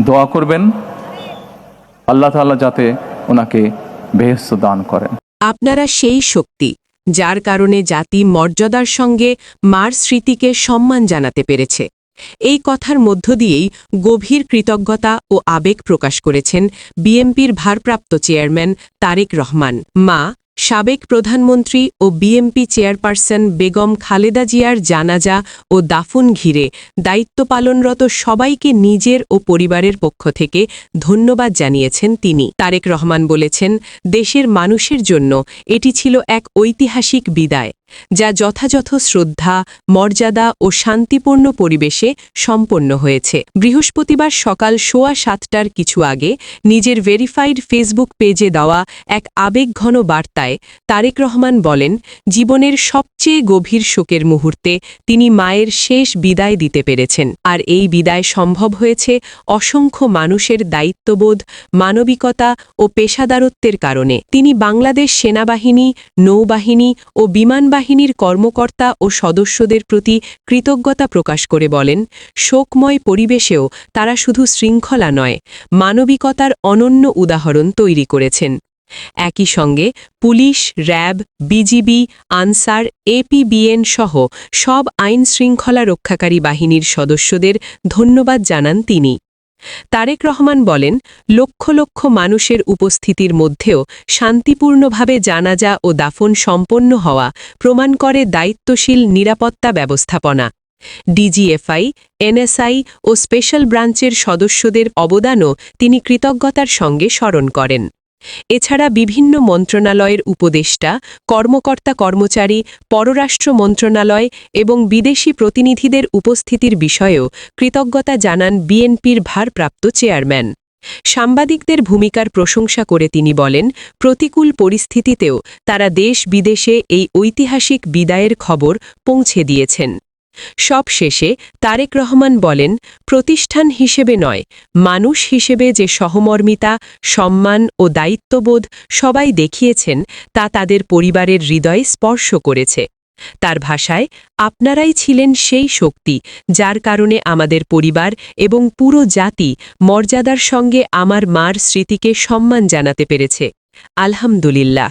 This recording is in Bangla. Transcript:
দোয়া করবেন। আল্লাহ তাআলা যাতে ওনাকে বেহেস্ত দান করেন। আপনারা সেই শক্তি যার কারণে জাতি মর্যাদার সঙ্গে মার স্মৃতিকে সম্মান জানাতে পেরেছে। এই কথার মধ্য দিয়েই গভীর কৃতজ্ঞতা ও আবেগ প্রকাশ করেছেন বিএমপির ভারপ্রাপ্ত চেয়ারম্যান তারেক রহমান। মা সাবেক প্রধানমন্ত্রী ও বিএমপি চেয়ারপারসন বেগম খালেদা জিয়ার জানাজা ও দাফন ঘিরে দায়িত্ব পালনরত সবাইকে নিজের ও পরিবারের পক্ষ থেকে ধন্যবাদ জানিয়েছেন তিনি। তারেক রহমান বলেছেন, দেশের মানুষের জন্য এটি ছিল এক ঐতিহাসিক বিদায়। যা যথাযথ শ্রদ্ধা, মর্যাদা ও শান্তিপূর্ণ পরিবেশে সম্পন্ন হয়েছে। বৃহস্পতিবার সকাল সোয়া সাতটার কিছু আগে নিজের ভেরিফাইড ফেসবুক পেজে দেওয়া এক আবেগঘন বার্তায় তারেক রহমান বলেন, জীবনের সবচেয়ে গভীর শোকের মুহূর্তে তিনি মায়ের শেষ বিদায় দিতে পেরেছেন। আর এই বিদায় সম্ভব হয়েছে অসংখ্য মানুষের দায়িত্ববোধ, মানবিকতা ও পেশাদারত্বের কারণে। তিনি বাংলাদেশ সেনাবাহিনী, নৌবাহিনী ও বিমান বাহিনীর কর্মকর্তা ও সদস্যদের প্রতি কৃতজ্ঞতা প্রকাশ করে বলেন, শোকময় পরিবেশেও তারা শুধু শৃঙ্খলা নয়, মানবিকতার অনন্য উদাহরণ তৈরি করেছেন। একই সঙ্গে police, RAB, BGB, Ansar APBN সহ সব আইন শৃঙ্খলা রক্ষাকারী বাহিনীর সদস্যদের ধন্যবাদ জানান তিনি। তারেক রহমান বলেন, লক্ষ লক্ষ মানুষের উপস্থিতির মধ্যেও শান্তিপূর্ণভাবে জানাজা ও দাফন সম্পন্ন হওয়া প্রমাণ করে দায়িত্বশীল নিরাপত্তা ব্যবস্থাপনা। ডিজিএফআই, এনএসআই ও স্পেশাল ব্রাঞ্চের সদস্যদের অবদানও তিনি কৃতজ্ঞতার সঙ্গে স্মরণ করেন। এছাড়া বিভিন্ন মন্ত্রণালয়ের উপদেষ্টা, কর্মকর্তা কর্মচারী, পররাষ্ট্র মন্ত্রণালয় এবং বিদেশি প্রতিনিধিদের উপস্থিতির বিষয়েও কৃতজ্ঞতা জানান বিএনপির ভারপ্রাপ্ত চেয়ারম্যান। সাংবাদিকদের ভূমিকার প্রশংসা করে তিনি বলেন, প্রতিকূল পরিস্থিতিতেও তারা দেশ বিদেশে এই ঐতিহাসিক বিদায়ের খবর পৌঁছে দিয়েছেন। সব শেষে তারেক রহমান বলেন, প্রতিষ্ঠান হিসেবে নয়, মানুষ হিসেবে যে সহমর্মিতা, সম্মান ও দায়িত্ববোধ সবাই দেখিয়েছেন, তা তাদের পরিবারের হৃদয়ে স্পর্শ করেছে। তার ভাষায়, আপনারাই ছিলেন সেই শক্তি, যার কারণে আমাদের পরিবার এবং পুরো জাতি মর্যাদার সঙ্গে আমার মার স্মৃতিকে সম্মান জানাতে পেরেছে। আলহামদুলিল্লাহ।